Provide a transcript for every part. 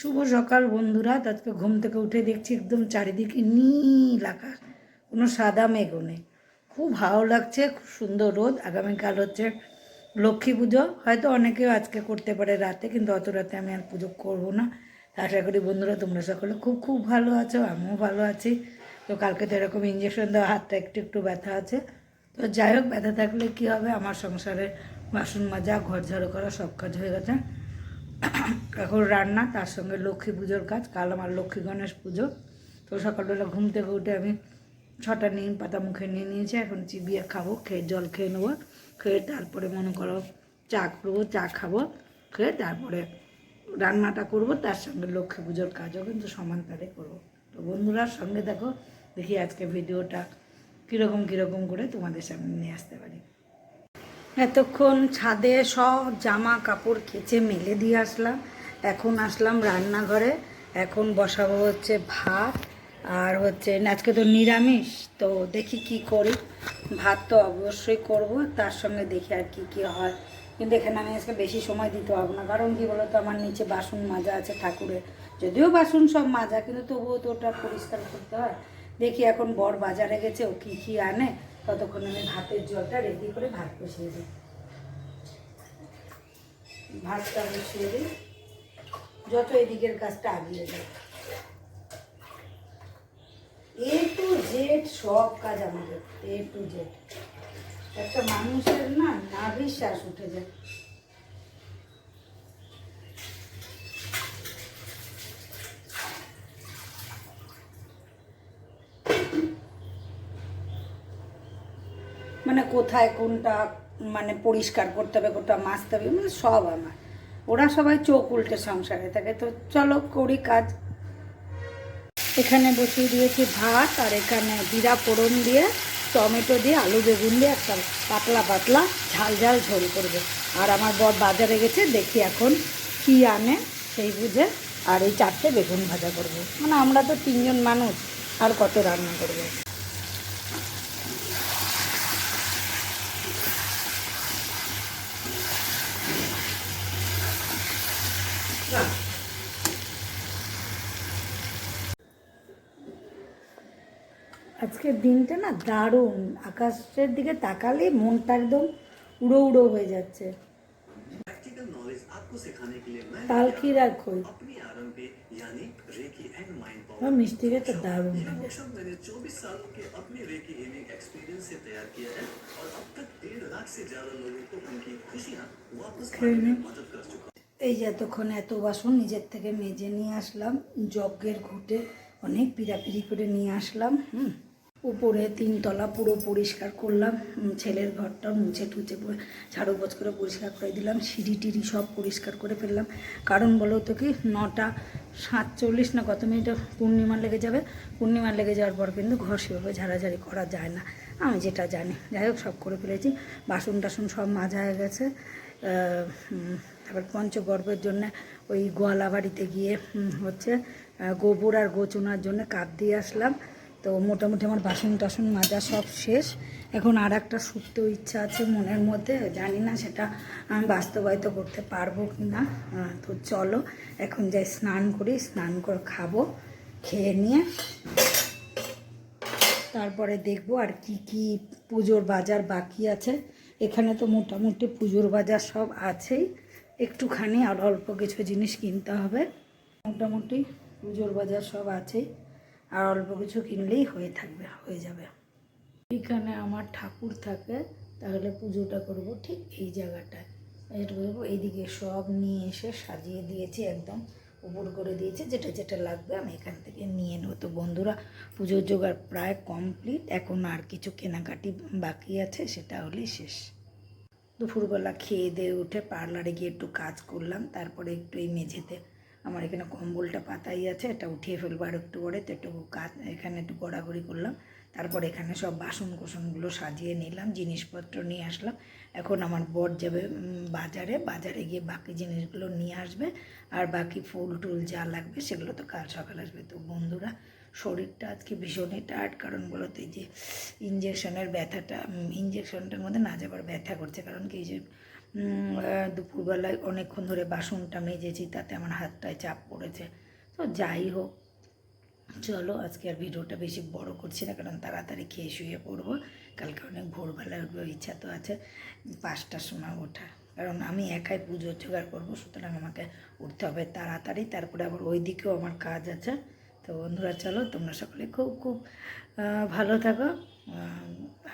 শুভ সকাল বন্ধুরা। আজকে ঘুম থেকে উঠে দেখছি একদম চারিদিকে নীল আকাশ। কোনো সাদা মেঘও নেই। খুব ভালো লাগছে, খুব সুন্দর রোদ। আগামীকাল হচ্ছে লক্ষ্মী পুজো। হয়তো অনেকেও আজকে করতে পারে রাতে, কিন্তু অত রাতে আমি আর পুজো করব না। আশা করি বন্ধুরা, তোমরা সকলে খুব খুব ভালো আছো, আমিও ভালো আছি। তো কালকে তো এরকম ইঞ্জেকশন দেওয়া, হাতটা একটু একটু ব্যথা আছে। তো যাই হোক, ব্যথা থাকলে কী হবে? আমার সংসারে বাসন মাজা, ঘর ঝাড়ু করা সব কাজ হয়ে গেছে। এখন রান্না, তার সঙ্গে লক্ষ্মী পুজোর কাজ। কাল আমার লক্ষ্মী গণেশ পুজো। তো সকালবেলা ঘুম থেকে উঠে আমি ছটা নিম পাতা মুখে নিয়ে নিয়েছি। এখন চিবিয়ে খাব, খেয়ে জল খেয়ে নেব। খেয়ে তারপরে মনে করো চা করব, চা খাব, খেয়ে তারপরে রান্নাটা করব। তার সঙ্গে লক্ষ্মী পুজোর কাজও কিন্তু সমান তালে করব। তো বন্ধুরা, সঙ্গে দেখো, দেখি আজকে ভিডিওটা কীরকম কীরকম করে তোমাদের সামনে নিয়ে আসতে পারি। এতক্ষণ ছাদে সব জামা কাপড় কেচে মেলে দিয়ে আসলাম। এখন আসলাম রান্নাঘরে। এখন বসাবো হচ্ছে ভাত আর হচ্ছে, আজকে তো নিরামিষ, তো দেখি কি করি। ভাত তো অবশ্যই করব, তার সঙ্গে দেখি আর কি কি হয়। কিন্তু এখানে আমি আজকে বেশি সময় দিতে পারব না, কারণ কি বলতো, আমার নিচে বাসন মাজা আছে ঠাকুরের। যদিও বাসন সব মাজা, কিন্তু তবুও তো ওটা পরিষ্কার করতে হয়। দেখি এখন বর বাজারে গেছে, ও কী কী আনে? ততক্ষণ আমি ভাতের জলটা রেডি করে ভাত বসিয়ে দিই। ভাতটা বসিয়ে দিই। যত এদিকের কাজটা আগিয়ে যায় এ টু জেড সব কাজ আমাদের, এ টু জেড। একটা মানুষের না নাভিশ্বাস উঠে যায়। মানে কোথায় কোনটা মানে পরিষ্কার করতে হবে, কোনটা মাজতে হবে মানে সব আমার। ওরা সবাই চোখ উল্টে সংসারে থাকে, তো চলো করি কাজ। এখানে বসিয়ে দিয়েছি ভাত, আর এখানে জিরা ফোড়ন দিয়ে, টমেটো দিয়ে, আলু বেগুন দিয়ে, একটা পাতলা পাতলা ঝাল ঝাল ঝোল করবে। আর আমার বর বাজারে গেছে, দেখি এখন কি আনে, সেই বুঝে। আর এই চারটে বেগুন ভাজা করব। মানে আমরা তো তিনজন মানুষ, আর কত রান্না করব। আজকের দিনটা না দারুণ আকাশের দিকে তাকালে মনটা একদম উড়ো উড়ো হয়ে যাচ্ছে प्रैक्टिकल नॉलेज आपको सिखाने के लिए मैं পালকির আর খই अपनी आरंभ पे यानी रेकी एंड माइंड আমার पावर মিষ্টিকে তো দারুণ ये লাগে वर्कशॉप मैंने 24 सालों के अपने रेकी हीलिंग एक्सपीरियंस से तैयार किया है और अब तक डेढ़ लाख से ज्यादा लोगों को उनकी खुशियाँ वापस खेलने। पाने में मदद कर चुका हूं। এই যে এতক্ষণ এত বাসন নিজের থেকে মেজে নিয়ে আসলাম, যজ্ঞের ঘুটে অনেক পিড়াপিড়ি করে নিয়ে আসলাম, হুম। উপরে তিনতলা পুরো পরিষ্কার করলাম ছেলের ঘরটা মুছে টুচে ঝাড়ু পোছ করে পরিষ্কার করে দিলাম, সিঁড়ি টিড়ি সব পরিষ্কার করে ফেললাম। কারণ বলো তো কি, নটা সাতচল্লিশ না কত মিনিট পূর্ণিমা লেগে যাবে? পূর্ণিমা লেগে যাওয়ার পর কিন্তু ঘর সেভাবে ঝাড়াঝাড়ি করা যায় না। আমি যেটা জানি, যাই হোক সব করে ফেলেছি, বাসন টাসন সব মাজা হয়ে গেছে তারপর পঞ্চগর্ভের জন্য ওই গোয়ালা বাড়িতে গিয়ে হচ্ছে গোবর আর গোচনার জন্য কাপ দিয়ে আসলাম। তো মোটামুটি আমার বাসন টাসন মাজা সব শেষ। এখন আর একটা শুকতেও ইচ্ছা আছে মনের মধ্যে, জানি না সেটা আমি বাস্তবায়িত করতে পারব কি না। তো চলো, এখন যাই স্নান করি, স্নান করে খাব, খেয়ে নিয়ে তারপরে দেখব আর কি কি পুজোর বাজার বাকি আছে। এখানে তো মোটামুটি পুজোর বাজার সব আছেই। একটুখানি আর অল্প কিছু জিনিস কিনতে হবে। মোটামুটি পুজোর বাজার সব আছেই আর অল্প কিছু কিনলেই হয়ে থাকবে, হয়ে যাবে। এখানে আমার ঠাকুর থাকে, তাহলে পুজোটা করব ঠিক এই জায়গাটায়। এটা এইদিকে সব নিয়ে এসে সাজিয়ে দিয়েছি, একদম উপর করে দিয়েছি, যেটা যেটা লাগবে আমি এখান থেকে নিয়ে নেব। তো বন্ধুরা, পুজোর জোগাড় প্রায় কমপ্লিট এখন আর কিছু কেনাকাটি বাকি আছে, সেটা হলেই শেষ। দুপুরবেলা খেয়ে দিয়ে উঠে পার্লারে গিয়ে একটু কাজ করলাম, তারপরে একটু এই মেঝেতে আমার এখানে কম্বলটা পাতাই আছে, এটা উঠিয়ে ফেলব আর একটু পরে তো একটু কাজ, এখানে একটু গড়াগড়ি করলাম, তারপর এখানে সব বাসন কোসনগুলো সাজিয়ে নিলাম, জিনিসপত্র নিয়ে আসলাম, এখন আমার বর যাবে বাজারে বাজারে গিয়ে বাকি জিনিসগুলো নিয়ে আসবে, আর বাকি ফুল টুল যা লাগবে সেগুলো তো কাল সকাল আসবে। তো বন্ধুরা শরীরটা আজকে ভীষণই টায়ার্ড কারণ বলতো যে ইঞ্জেকশনের ব্যথাটা ইঞ্জেকশনটার মধ্যে না যাবার ব্যথা করছে, কারণ কি যে দুপুরবেলায় অনেকক্ষণ ধরে বাসনটা মেজেছি, তাতে আমার হাতটায় চাপ পড়েছে। তো যাই হোক, চলো আজকে আর ভিডিওটা বেশি বড় করছি না, কারণ তাড়াতাড়ি খেয়ে শুয়ে পড়ব। কালকে অনেক ভোরবেলায় উঠবো, ইচ্ছা তো আছে পাঁচটার সময় ওঠা। কারণ আমি একাই পুজোর জোগাড় করব, সুতরাং আমাকে উঠতে হবে তাড়াতাড়ি, তারপরে আবার ওই দিকেও আমার কাজ আছে। তো বন্ধুরা, চলো তোমরা সকলে খুব খুব ভালো থাকো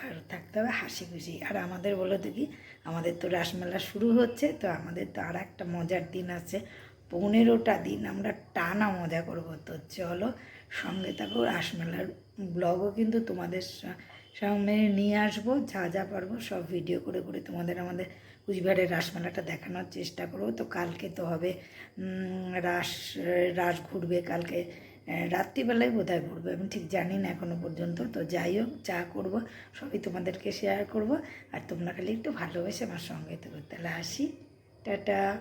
আর থাকতে হবে হাসি খুশি। আর আমাদের বলো দেখি আমাদের তো রাসমেলা শুরু হচ্ছে, তো আমাদের তো আর একটা মজার দিন আছে। পনেরোটা দিন আমরা টানা মজা করব। তো চলো সঙ্গে থাকো রাসমেলার ব্লগও কিন্তু তোমাদের সামনে নিয়ে আসব। যা যা পারব সব ভিডিও করে করে তোমাদের আমাদের কুচবিহারের রাসমেলাটা দেখানোর চেষ্টা করব। তো কালকে তো হবে রাস রাস ঘুরবে কালকে রাত্রিবেলায় বোধহয় ঘুরবো আমি ঠিক জানি না এখনও পর্যন্ত। তো যাই হোক, যা করব, সবই তোমাদেরকে শেয়ার করব। আর তোমরা খালি একটু ভালোবেসে আমার সঙ্গে থাকো। তাহলে আসি। টাটা।